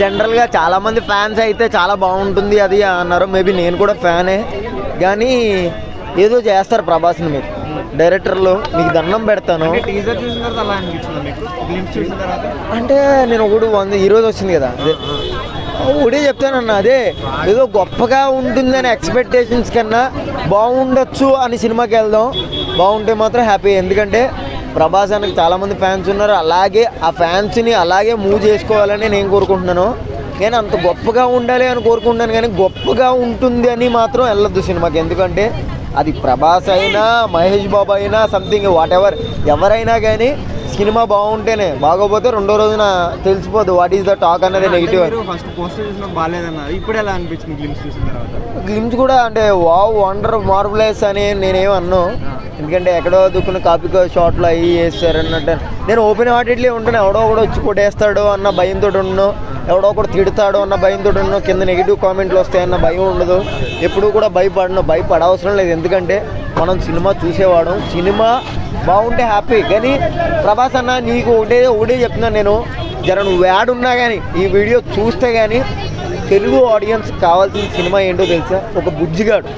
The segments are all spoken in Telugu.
జనరల్గా చాలా మంది ఫ్యాన్స్ అయితే చాలా బాగుంటుంది అది అన్నారు. మేబీ నేను కూడా ఫ్యానే కానీ ఏదో చేస్తారు ప్రభాస్ని మీరు. డైరెక్టర్లు మీకు దండం పెడతాను. అంటే నేను ఒకడు వంద ఈరోజు వచ్చింది కదా. అదే ఒకటే చెప్తానన్న అదే ఏదో గొప్పగా ఉంటుందని ఎక్స్పెక్టేషన్స్ కన్నా బాగుండొచ్చు అని సినిమాకి వెళ్దాం. బాగుంటే మాత్రం హ్యాపీ ఎందుకంటే ప్రభాస్ అన్నకి చాలామంది ఫ్యాన్స్ ఉన్నారు. అలాగే ఆ ఫ్యాన్స్ని అలాగే మూవ్ చేసుకోవాలని నేను కోరుకుంటున్నాను. నేను అంత గొప్పగా ఉండాలి అని కోరుకుంటున్నాను కానీ గొప్పగా ఉంటుంది అని మాత్రం వెళ్ళొద్దు సినిమాకి. ఎందుకంటే అది ప్రభాస్ అయినా మహేష్ బాబు అయినా సంథింగ్ వాట్ ఎవర్ ఎవరైనా కానీ సినిమా బాగుంటేనే బాగోపోతే రెండో రోజున తెలిసిపోదు వాట్ ఈస్ ద టాక్ అన్నది నెగిటివ్ ఫస్ట్ పోస్టర్ చూసిన బాగాలేదన్నారు ఇప్పుడు ఎలా అనిపించింది గ్లిమ్స్ చూసిన తర్వాత? గ్లిమ్స్ కూడా అంటే వావ్ వండర్ మార్బులైస్ అని నేనేం అన్ను. ఎందుకంటే ఎక్కడో దుక్కున కాపీ షాట్లు అవి వేస్తారు అన్నట్టు నేను ఓపెన్ హార్టెడ్లీ ఉంటాను. ఎవడో ఒకడు వచ్చి కొట్టేస్తాడు అన్న భయంతో ఉండను ఎవడో ఒకడు తిడతాడు అన్న భయంతో ఉండను కింద నెగిటివ్ కామెంట్లు వస్తాయన్న భయం ఉండదు. ఎప్పుడూ కూడా భయపడను. భయపడవసరం లేదు. ఎందుకంటే మనం సినిమా చూసేవాడు. సినిమా బాగుంటే హ్యాపీ కానీ ప్రభాస్ అన్న నీకు ఒకటే ఒకటే చెప్తున్నాను నేను. జర నువ్వు యాడ్ ఉన్నా కానీ ఈ వీడియో చూస్తే కానీ తెలుగు ఆడియన్స్ కావాల్సిన సినిమా ఏంటో తెలుసా? ఒక బుజ్జిగాడు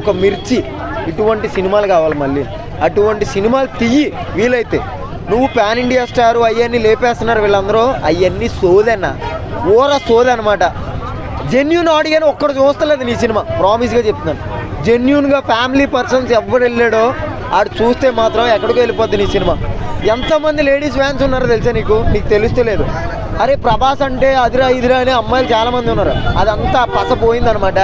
ఒక మిర్చి. ఇటువంటి సినిమాలు కావాలి మళ్ళీ. అటువంటి సినిమాలు తీయి వీలైతే. నువ్వు పాన్ ఇండియా స్టార్ అవన్నీ లేపేస్తున్నారు వీళ్ళందరూ. అవన్నీ సోదన్న. ఓరా సోద అనమాట జెన్యున్ ఆడియన్ ఒక్కడు చూస్తలేదు నీ సినిమా. ప్రామిస్గా చెప్తున్నాను. జెన్యున్గా ఫ్యామిలీ పర్సన్స్ ఎవరు వెళ్ళాడో ఆడు చూస్తే మాత్రం ఎక్కడికో వెళ్ళిపోద్ది నీ సినిమా. ఎంతమంది లేడీస్ ఫ్యాన్స్ ఉన్నారో తెలుసా నీకు? నీకు తెలుస్తలేదు. అరే ప్రభాస్ అంటే అదిరా ఇదిరా అనే అమ్మాయిలు చాలా మంది ఉన్నారు. అదంతా పస పోయిందనమాట.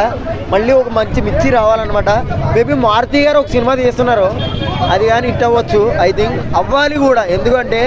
మళ్ళీ ఒక మంచి మిర్చి రావాలన్నమాట. మేబీ మారుతి గారు ఒక సినిమా తీస్తున్నారు. అది కానీ హిట్ అవ్వచ్చు. ఐ థింక్ అవ్వాలి కూడా. ఎందుకంటే